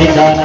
ಹೃದಯಗಳ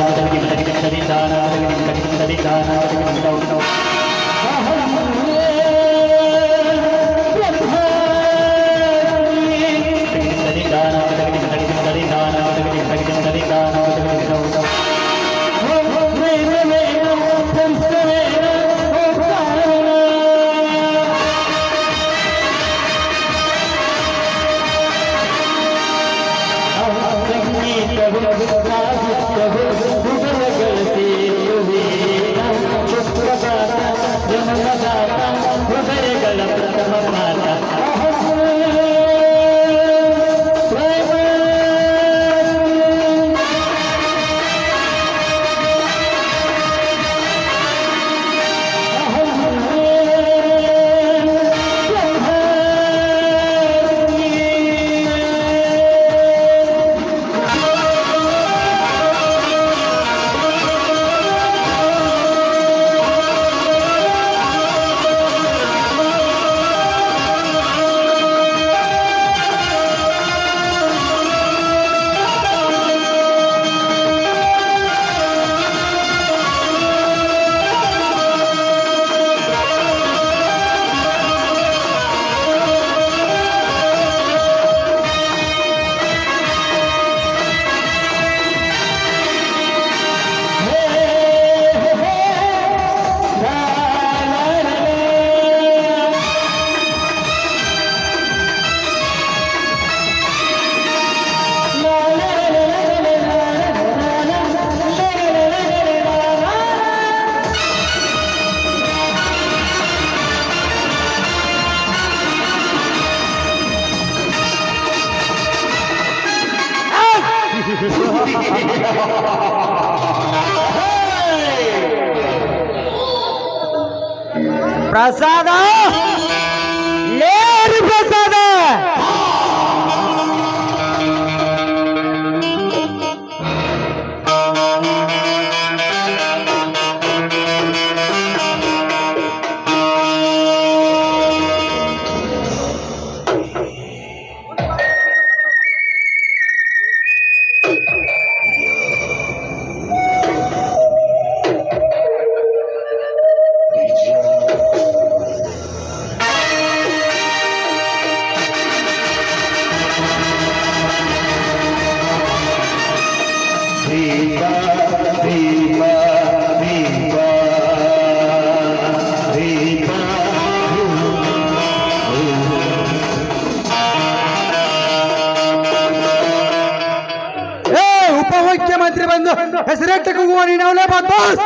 ಉಪಮುಖ್ಯಮಂತ್ರಿ ಬಂದು ಹೆಸರೆಟ್ಟ ಕೂಗುವ ನೀನವಲೇ ಬಾಸ್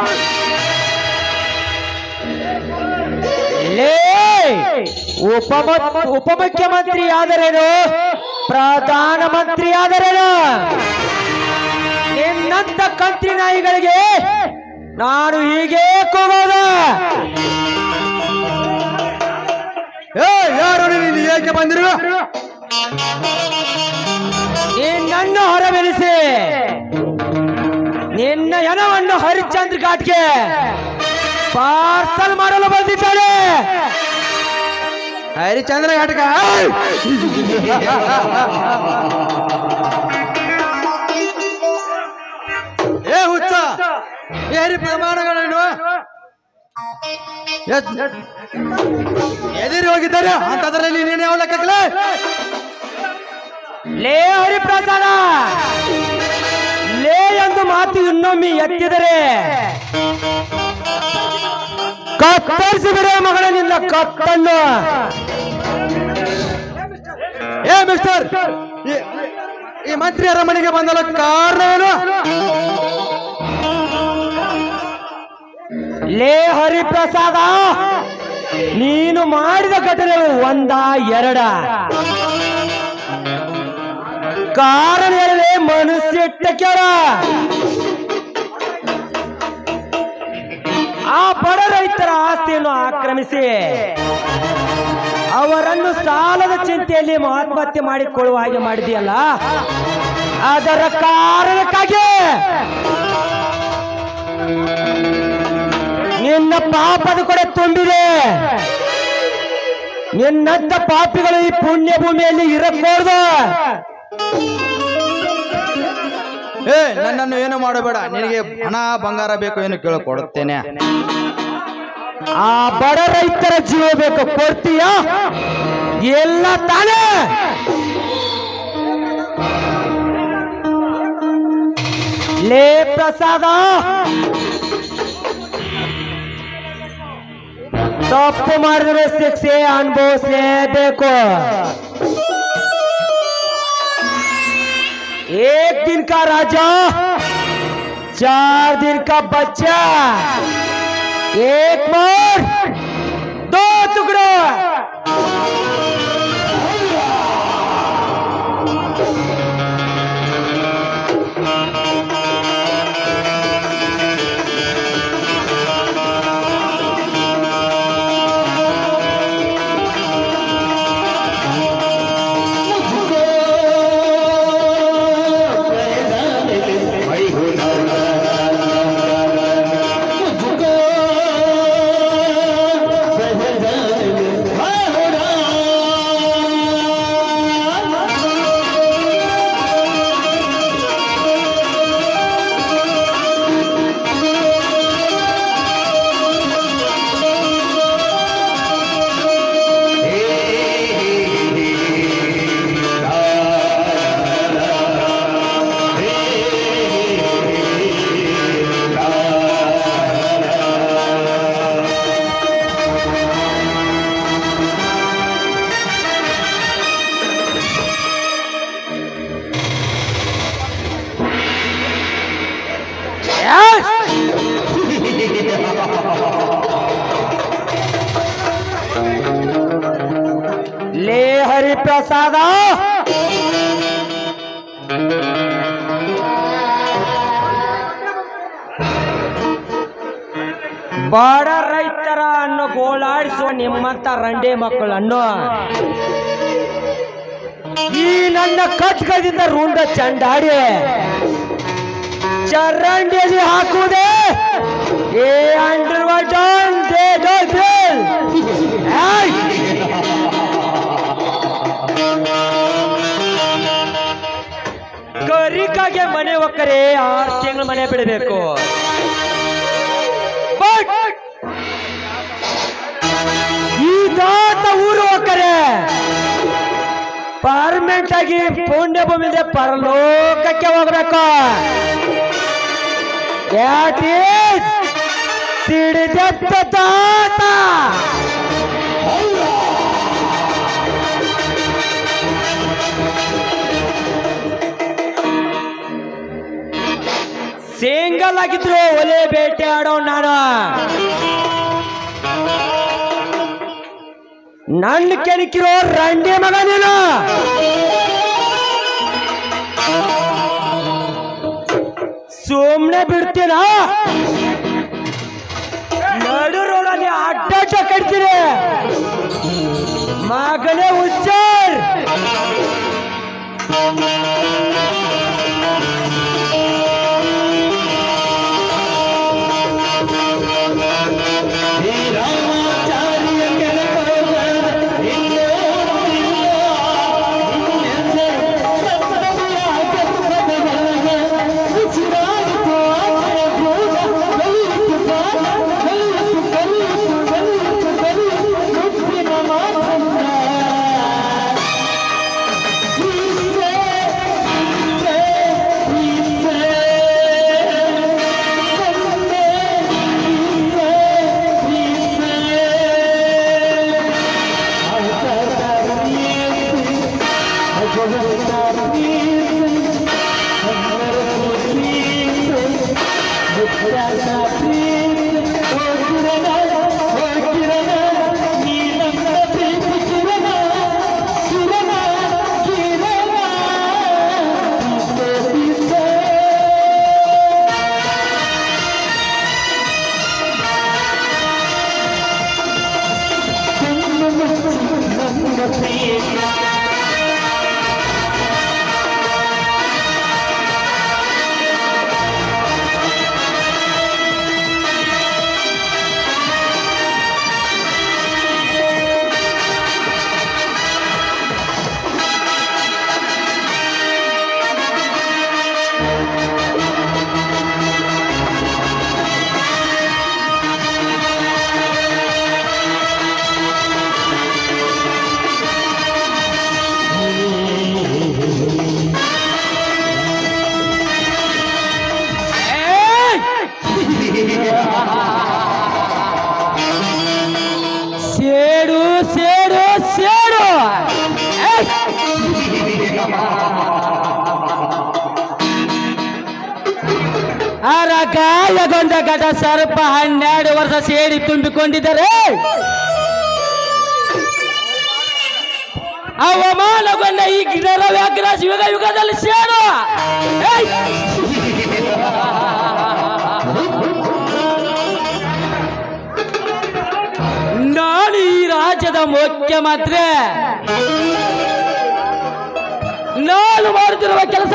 ಲೇ ಉಪಮ ಉಪಮುಖ್ಯಮಂತ್ರಿ ಆದರೇನು? ಪ್ರಧಾನಮಂತ್ರಿ ಆದರೇನು? ನಿನ್ನಂತ ಕಂತ್ರಿ ನಾಯಿಗಳಿಗೆ ನಾನು ಹೀಗೆ ಕೂಗೋದ. ಏ, ಯಾರು ನೀನು ಏಕೆ ಬಂದಿರುವ ನಿನ್ನನ್ನು ಹೊರಬೆಳೆಸಿ. ನಿನ್ನ ಜನವನ್ನು ಹರಿಶ್ಚಂದ್ರ ಘಾಟ್ಗೆ ಪಾರ್ಸಲ್ ಮಾಡಲು ಬಂದಿದ್ದಾಳೆ. ಹರಿಶ್ಚಂದ್ರ ಘಾಟ್ಗ. ಏ, ಹುಚ್ಚ! ಏರಿ ಪ್ರಮಾಣಗಳನ್ನು ಎದಿರಿ ಹೋಗಿದ್ದಾರೆ. ಅಂತದ್ರಲ್ಲಿ ನೀನೇ ಯಾವ ಲೆಕ್ಕಕ್ಲೆ ಲೇ ಹರಿಪ್ರಸಾದ! ಎಂದು ಮಾತು ಇನ್ನೊಮ್ಮೆ ಎತ್ತಿದರೆ? ಕತ್ತರಿಸಿದರೆ ಮಗಳ ನಿನ್ನ ಕತ್ತನ್ನು. ಏ ಮಿಸ್ಟರ್ ಈ- ಮಂತ್ರಿ ಅರಮನೆಗೆ ಬಂದಲ್ಲ ಕಾರಣವೇನು? ಲೇ ಹರಿಪ್ರಸಾದ, ನೀನು ಮಾಡಿದ ಘಟನೆಗಳು ಒಂದ ಎರಡ? ಕಾರಣ ಹೇಳಿದೆ ಮನಸ್ಸಿಟ್ಟ ಕೆಳ ಆ ಬಡ ರೈತರ ಆಸ್ತಿಯನ್ನು ಆಕ್ರಮಿಸಿ, ಅವರನ್ನು ಸಾಲದ ಚಿಂತೆಯಲ್ಲಿ ಆತ್ಮಹತ್ಯೆ ಮಾಡಿಕೊಳ್ಳುವ ಹಾಗೆ ಮಾಡಿದೆಯಲ್ಲ, ಅದರ ಕಾರಣಕ್ಕಾಗಿ ನಿನ್ನ ಪಾಪದ ಕೊಡೆ ತುಂಬಿದೆ. ನಿನ್ನಂತ ಪಾಪಿಗಳು ಈ ಪುಣ್ಯ ಭೂಮಿಯಲ್ಲಿ ಇರಕೂಡ್ದು. ಏ, ನನ್ನನ್ನು ಏನು ಮಾಡಬೇಡ. ನಿನಗೆ ಹಣ, ಬಂಗಾರ ಬೇಕು ಏನು ಕೇಳಿಕೊಡುತ್ತೇನೆ ಆ ಬಡ ರೈತರ ಜೀವ ಬೇಕು, ಕೊಡ್ತೀಯ? ಎಲ್ಲ ತಾನೇ. ಲೇ ಪ್ರಸಾದ. ತಪ್ಪು ಮಾಡಿದ್ರೆ ಶಿಕ್ಷೆ ಅನುಭವಿಸಲೇಬೇಕು. एक दिन का राजा चार दिन का बच्चा एक मोर दो टुकड़े। ಪ್ರಸಾದ. ಬಡ ರೈತರ ಅನ್ನು ಗೋಳಾಡಿಸುವ ನಿಮ್ಮಂತ ರಂಡೆ ಮಕ್ಕಳನ್ನು. ಈ ನನ್ನ ಕಟ್ಕದಿಂದ ರುಂಡ ಚಂಡಾಡಿ. ಚರಂಡಿಯಲ್ಲಿ ಹಾಕುವುದೇ ಏ ಅಂಡರ್ವಾಟ ಗರಿಕಾಗೆ ಮನೆ ಒಕ್ಕರೆ ಆರು ತಿಂಗಳು ಮನೆ ಬಿಡಬೇಕು. ಈ ದಾತ ಊರು ಒಕ್ಕರೆ ಪರ್ಮನೆಂಟ್ ಆಗಿ ಪುಣ್ಯ ಭೂಮಿದೆ ಪರಲೋಕಕ್ಕೆ ಹೋಗ್ಬೇಕು. ಸಿಡಿದತ್ತ ದಾತ. ಸಿಂಗಲ್ ಆಗಿದ್ರು ಒಲೆ ಬೇಟೆ ಆಡೋ ನಾನು ನನ್ನ ಕೆಣಕಿರೋ ರಂಡಿ ಮಗ ನೀನು. ಸುಮ್ನೆ ಬಿಡ್ತೀನ? ನಡು ರೋಡಲ್ಲಿ ಅಡ್ಡ ಕಟ್ತೀನಿ. ಮಗನೇ ಹುಷಾರ್. ಗಾಯಗೊಂಡ ಗಡ ಸರ್ಪ ಹನ್ನೆರಡು ವರ್ಷ ಸೇರಿ ತುಂಬಿಕೊಂಡಿದ್ದಾರೆ. ಅವಮಾನಗೊಂಡ ಈ ಗಿಡರ ವ್ಯಾಘ್ರ ಯುಗ ಯುಗದಲ್ಲಿ ಸೇರು! ನಾನು ಈ ರಾಜ್ಯದ ಮುಖ್ಯಮಂತ್ರಿ. ನಾನು ಮಾಡುತ್ತಿರುವ ಕೆಲಸ.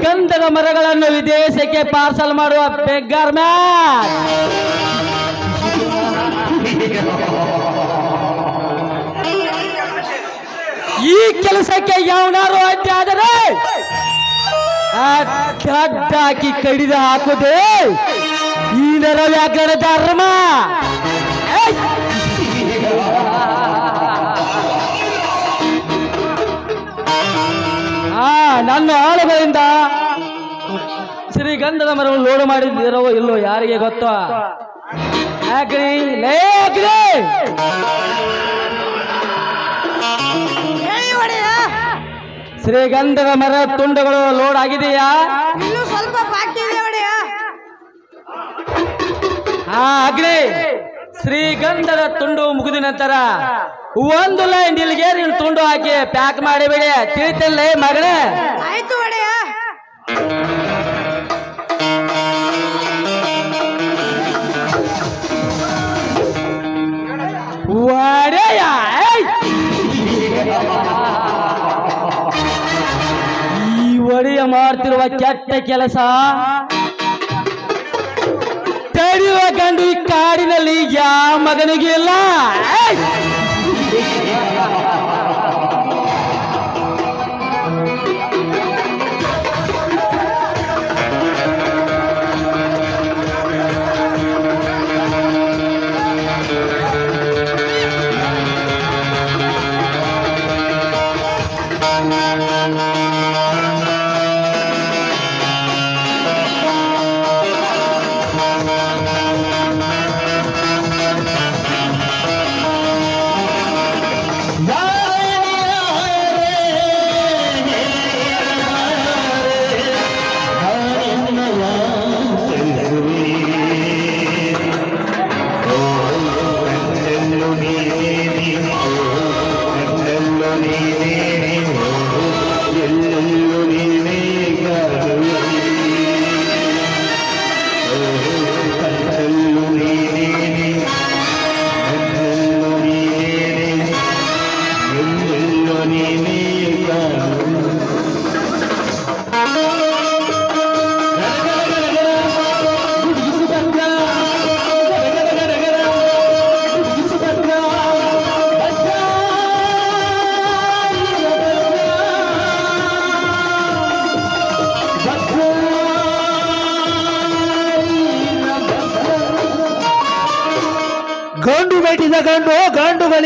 ಶ್ರೀಗಂಧದ ಮರಗಳನ್ನು ವಿದೇಶಕ್ಕೆ ಪಾರ್ಸಲ್ ಮಾಡುವ ಬೆಗ್ಗಾರ್ ಮ್ಯಾನ್. ಈ ಕೆಲಸಕ್ಕೆ ಯಾವನಾರು ಅಡ್ಡಿ ಆದರೆ ಆ ಗಡ್ಡ ಹಾಕಿ ಕಡಿದು ಹಾಕುದೇ ಈ ನರ ವ್ಯಾಕರಣ ಧರ್ಮ ನನ್ನ ಆಳುಗಳಿಂದ ಶ್ರೀಗಂಧದ ಮರವನ್ನು ಲೋಡ್ ಮಾಡಿದ್ದೀರೋ ಇಲ್ಲೋ ಯಾರಿಗೆ ಗೊತ್ತು? ಲೇ ಶ್ರೀಗಂಧದ ಮರ ತುಂಡುಗಳು ಲೋಡ್ ಆಗಿದೆಯಾ? ಸ್ವಲ್ಪ ಹಾ ಅಗ್ರಿ ಶ್ರೀಗಂಧದ ತುಂಡು ಮುಗಿದ ನಂತರ ಒಂದು ಲೈನ್ ಇಲ್ಲಿಗೆ ನೀನು ತುಂಡು ಹಾಕಿ ಪ್ಯಾಕ್ ಮಾಡಿಬಿಡಿ ತಿಳಿತಿಲ್ಲ ಮಗನೇ. ಆಯ್ತು ಒಡೆಯ. ಒಡೆಯ ಈ ಒಡೆಯ ಮಾಡ್ತಿರುವ ಕೆಟ್ಟ ಕೆಲಸ ತಡೆಯುವ ಗಂಡು ಈ ಕಾಡಿನಲ್ಲಿ ಯಾವ ಮಗನಿಗೆ ಇಲ್ಲ?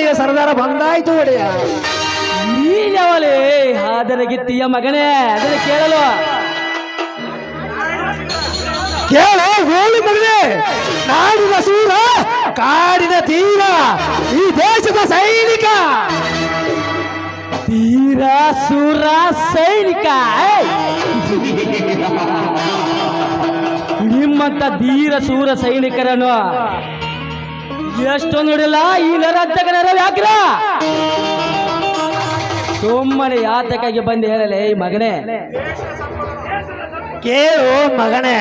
ಗಂಡುಗಳಿಗೆ ಸರದಾರ ಬಂದಾಯ್ತು ಒಡೆಯ. ನೀನವಲೇ ಹಾದರಗಿತ್ತಿಯ ಮಗನೇ ಅದನ್ನು ಕೇಳಲು. ಕೇಳು ಹೋಳಿ ಮಗನೇ. ನಾಡಿನ ಸೂರ ಕಾಡಿನ ತೀರ ಈ ದೇಶದ ಸೈನಿಕ. ತೀರ ಸೂರ ಸೈನಿಕ! ನಿಮ್ಮಂತ ಧೀರ ಸೂರ ಸೈನಿಕರನ್ನು ಎಷ್ಟು ನೋಡಿಲ್ಲ ಈ ನರದ್ದಕ ನರ ಯಾಕ್ರ ಸುಮ್ಮನೆ ಯಾತಕ್ಕಾಗಿ ಬಂದು ಹೇಳಲೆ ಈ ಮಗನೇ. ಕೇಳು ಮಗನೇ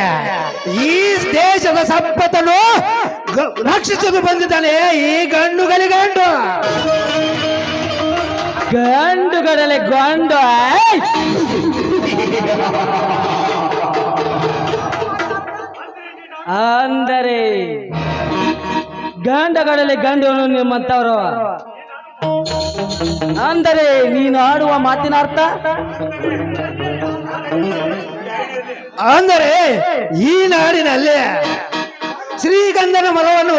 ಈ ದೇಶದ ಸಂಪತ್ತನ್ನು ರಕ್ಷಿಸಲು ಬಂದಿದ್ದಾನೆ ಈ ಗಂಡುಗಲಿ ಗಂಡು. ಗಂಡುಗಳಲ್ಲಿ ಗಂಡು! ಅಂದರೆ ಗಂಡಗಡಲೆ ಗಂಡು ನಿಮ್ಮಂತವರು. ಅಂದರೆ ನೀನು ಆಡುವ ಮಾತಿನ ಅರ್ಥ? ಅಂದರೆ ಈ ನಾಡಿನಲ್ಲಿ ಶ್ರೀಗಂಧನ ಮರವನ್ನು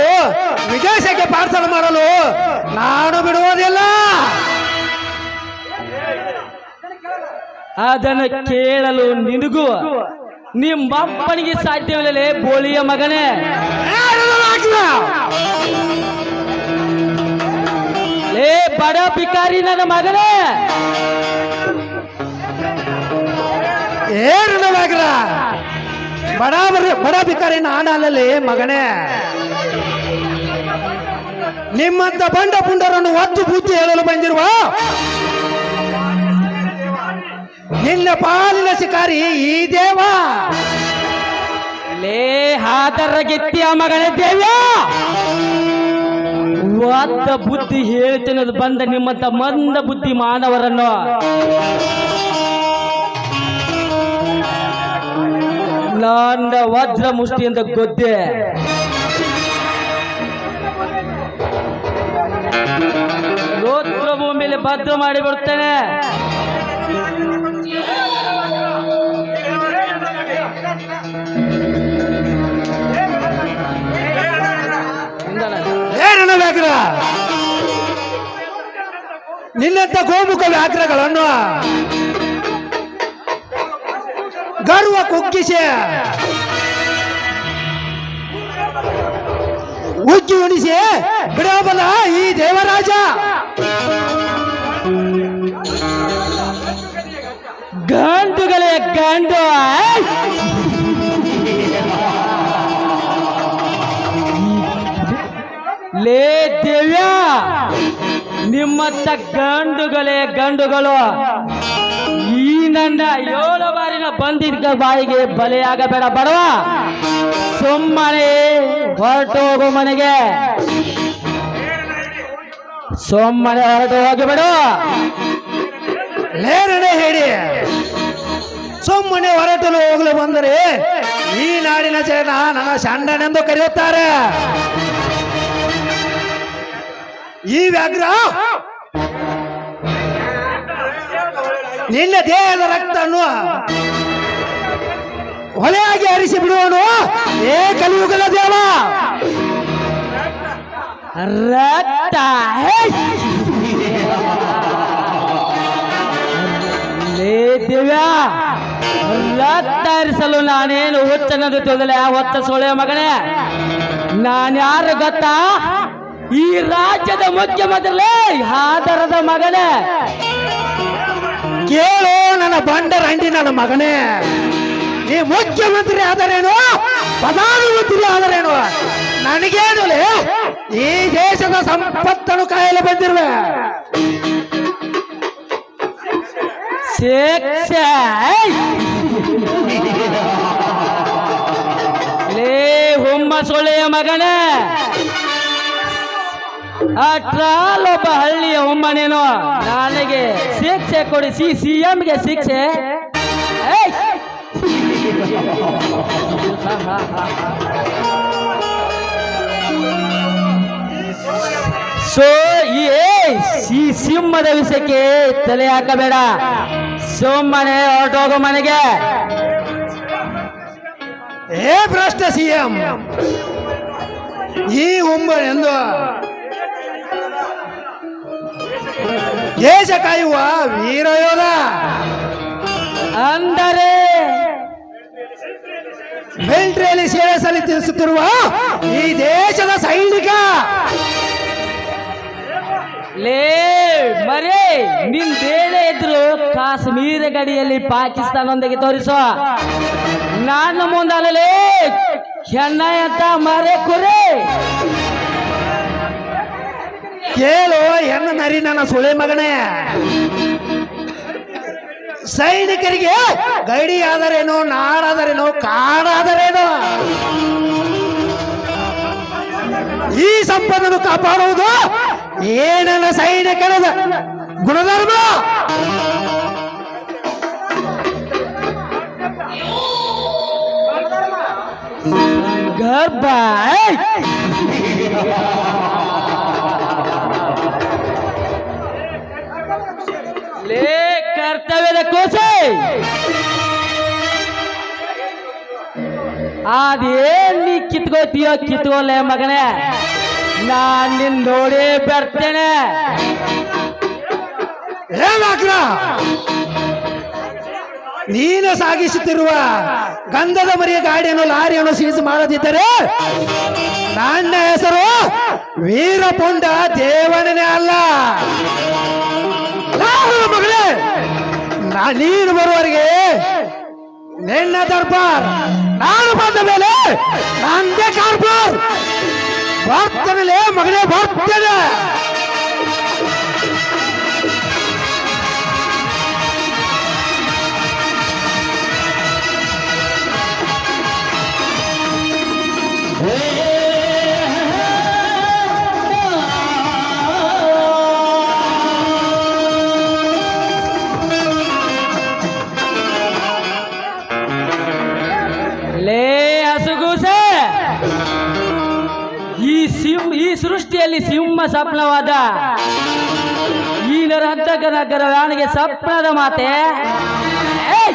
ವಿದೇಶಕ್ಕೆ ಪಾರ್ಸಲ್ ಮಾಡಲು ನಾನು ಬಿಡುವುದಿಲ್ಲ. ಅದನ್ನು ಕೇಳಲು ನಿನಗೂ ನಿಮ್ಮಪ್ಪನಿಗೆ ಸಾಧ್ಯವಿಲ್ಲ ಬೋಳಿಯ ಮಗನೇ. ಲೇ, ಬಡ ಪಿಕಾರಿ ನನ್ನ ಮಗನೇ. ಏನು ನವಾಗ್ರ ಬಡ ಬಡ ಬಿಕಾರಿ ನಾನಲ್ಲಲ್ಲಿ ಮಗನೇ. ನಿಮ್ಮಂತ ಬಂಡ ಪುಂಡರನ್ನು ಒತ್ತು ಬುದ್ಧಿ ಹೇಳಲು ಬಂದಿರುವ ನಿನ್ನ ಪಾಲಿನ ಶಿಕಾರಿ ಈ ದೇವ. ಲೇ ಹಾದರ ಗಿತ್ತಿಯ ಮಗಳೇ ದೇವ್ಯ! ಬುದ್ಧಿ ಹೇಳ್ತಿನದು ಬಂದ ನಿಮ್ಮಂತ ಮಂದ ಬುದ್ಧಿ ಮಾನವರನ್ನು. ನನ್ನ ವಜ್ರ ಮುಷ್ಟಿಯಿಂದ ಗೊದ್ದೆ. ಗೋತ್ರ ಭೂಮಿಯಲ್ಲಿ ಭದ್ರ ಮಾಡಿ ಬಿಡ್ತೇನೆ ವ್ಯಾಘ್ರ ನಿನ್ನಂತ ಗೋಮುಖ ವ್ಯಾಘ್ರಗಳನ್ನು ಗರ್ವ ಕುಗ್ಗಿಸಿ. ಉಜ್ಜಿ ಉಣಿಸಿ. ಬಿಡಬಲ್ಲ ಈ ದೇವರಾಜ. ಗಂಟುಗಳೇ ಗಂಡು. ಲೇ ದೇವ್ಯ ನಿಮ್ಮತ್ತ ಗಂಡುಗಳೇ ಗಂಡುಗಳು, ಈ ನನ್ನ ಏಳು ಬಾರಿನ ಬಂದಿದ್ದ ಬಾಯಿಗೆ ಬಲಿಯಾಗಬೇಡ ಬಡವ. ಸುಮ್ಮನೆ ಹೊರಟು ಹೋಗು ಮನೆಗೆ. ಸುಮ್ಮನೆ ಹೊರಟು ಹೋಗಿ ಬಿಡು. ಲೇರನೆ ಹೇಳಿ. ಸುಮ್ಮನೆ ಹೊರಟಲು ಹೋಗಲು ಬಂದರೆ ಈ ನಾಡಿನ ಜನ ನನ್ನ ಸಂಡನೆಂದು ಕರೆಯುತ್ತಾರೆ. ಈ ವ್ಯಾಘ್ರ! ನಿನ್ನ ದೇಹದ ರಕ್ತವನ್ನು ಹೊಲೆಯಾಗಿ ಹರಿಸಿ ಬಿಡುವನು. ಏ ಕಲಿಯುಗದ ದೇವ! ರಕ್ತ! ದಿವ್ಯ! ರಕ್ತ ಹರಿಸಲು ನಾನೇನು ಹುಚ್ಚನದು ತಿಳಿದಲೆ? ಹೊತ್ತ ಸೊಳೆಯ ಮಗನೇ! ನಾನ್ಯಾರು ಗೊತ್ತಾ? ಈ ರಾಜ್ಯದ ಮುಖ್ಯಮಂತ್ರಿ ಯಾದರದ ಮಗನೇ. ಕೇಳು ನನ್ನ ಬಂಡರಂಡಿ ನನ್ನ ಮಗನೇ. ನೀ ಮುಖ್ಯಮಂತ್ರಿ ಆದರೇನು? ಪ್ರಧಾನಮಂತ್ರಿ ಆದರೇನು? ನನಗೇನು ಈ ದೇಶದ ಸಂಪತ್ತನ್ನು ಕಾಯಲು ಬಂದಿರುವೆ. ಲೇ ಹುಮ್ಮ ಸೊಳ್ಳೆಯ ಮಗನೇ. ಅಟ್ರಾಲೊಬ್ಬ ಹಳ್ಳಿಯ ಒಮ್ಮನೇನೋ ನೀನು ನನಗೆ ಶಿಕ್ಷೆ ಕೊಡಿಸಿ ಸಿ ಎಂಗೆ ಶಿಕ್ಷೆ. ಸೋ, ಈ ಸಿ ಸಿಂಹದ ವಿಷಯಕ್ಕೆ ತಲೆ ಹಾಕಬೇಡ. ಸೋಮನೆ ಹೊರಟೋಗೋ ಮನೆಗೆ. ಏ ಭ್ರಷ್ಟ ಸಿಎಂ ಈ ಉಂಬನೆಂದು ದೇಶ ಕಾಯುವ ವೀರಯೋಧ. ಅಂದರೆ ಮಿಲಿಟರಿಯಲ್ಲಿ ಸೇವೆ ಸಲ್ಲಿಸುತ್ತಿರುವ ಈ ದೇಶದ ಸೈನಿಕ. ಲೇ, ಮರೇ, ನಿನ್ ಬೇಳೆ ಇದ್ರು ಕಾಶ್ಮೀರ ಗಡಿಯಲ್ಲಿ ಪಾಕಿಸ್ತಾನದೊಂದಿಗೆ ತೋರಿಸೋ ನಾನು ಮುಂದಲ್ಲೇ ಚೆನ್ನೈ ಅಂತ ಮರೆ ಕುರೆ. ಕೇಳು, ಹೆಣ್ಣು ನರಿ ನನ್ನ ಸುಳೆ ಮಗನೇ. ಸೈನಿಕರಿಗೆ ಗೈಡಿ ಆದರೇನು ನಾಡಾದರೇನು, ಕಾಡಾದರೇನು? ಈ ಸಂಪದನ್ನು ಕಾಪಾಡುವುದು ಏನನ್ನ ಸೈನಿಕರ ಗುಣಧರ್ಮ? ಗರ್ಭ ಕರ್ತವ್ಯದ ಕೋಸೆ. ಅದೇನ್ ನೀ ಕಿತ್ಕೋತೀಯೋ ಕಿತ್ಕೋಲೆ ಮಗನೇ. ನಾನ್ ನಿನ್ ನೋಡಿ ಬರ್ತೇನೆ. ನೀನು ಸಾಗಿಸುತ್ತಿರುವ ಗಂಧದ ಮರಿಯ ಗಾಡಿಯನ್ನು, ಲಾರಿಯನ್ನು ಸೀಸ್ ಮಾಡದಿದ್ದರೆ ನನ್ನ ಹೆಸರು ವೀರಪುಂಡ ದೇವನೇ ಅಲ್ಲ. ಮಗಳೇ? ನೀನು ಬರುವವರೆಗೆ ನಿನ್ನ ದರ್ಬಾರ್. ನಾನು ನಂದೇ ಕಾರ್ಬಾರ್. ಬರ್ತೇನೆ ಮಗನೇ ಬರ್ತೇನೆ ಲೇ ಸೃಷ್ಟಿಯಲ್ಲಿ ಸಿಂಹ ಸ್ವಪ್ನವಾದ ಈ ನರಹಂತಕನ ಗರವಾಣಿಗೆ ಸ್ವಪ್ನದ ಮಾತೆ ಏಯ್!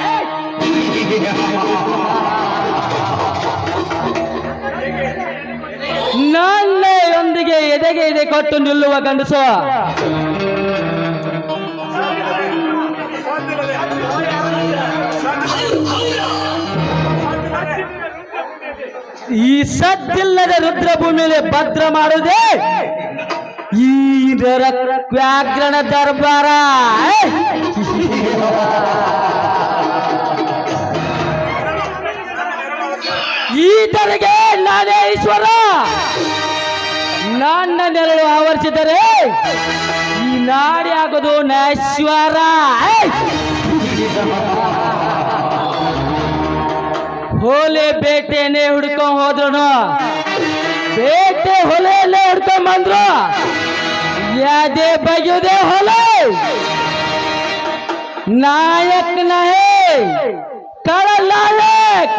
ನನ್ನೆಯೊಂದಿಗೆ ಎದೆಗೆ ಎದೆ ಕೊಟ್ಟು ನಿಲ್ಲುವ ಗಂಡಸು ಈ ಸದ್ದಿಲ್ಲದ ರುದ್ರಭೂಮಿಯಲ್ಲಿ ಭದ್ರ ಮಾಡುವುದೇ ಈ ವ್ಯಾಕರಣ ದರ್ಬಾರ. ಏಯ್! ಈತನಿಗೆ ನಾನೇ ಈಶ್ವರ. ನನ್ನ ನೆರಳು ಆವರಿಸಿದರೆ ಈ ನಾಡಿ ಆಗೋದು ನೈಶ್ವರ! ಹೋಲೆ ಬೇಟೆನೆ ಹುಡ್ಕೊಂಡ್ ಹೋದ್ರು ಬೇಟೆ ಹೊಲೆಯಲ್ಲೇ ಹುಡ್ಕೊಂಡ್ ಬಂದ್ರು. यादे बजुदे होले। नायक नहीं कर लायक।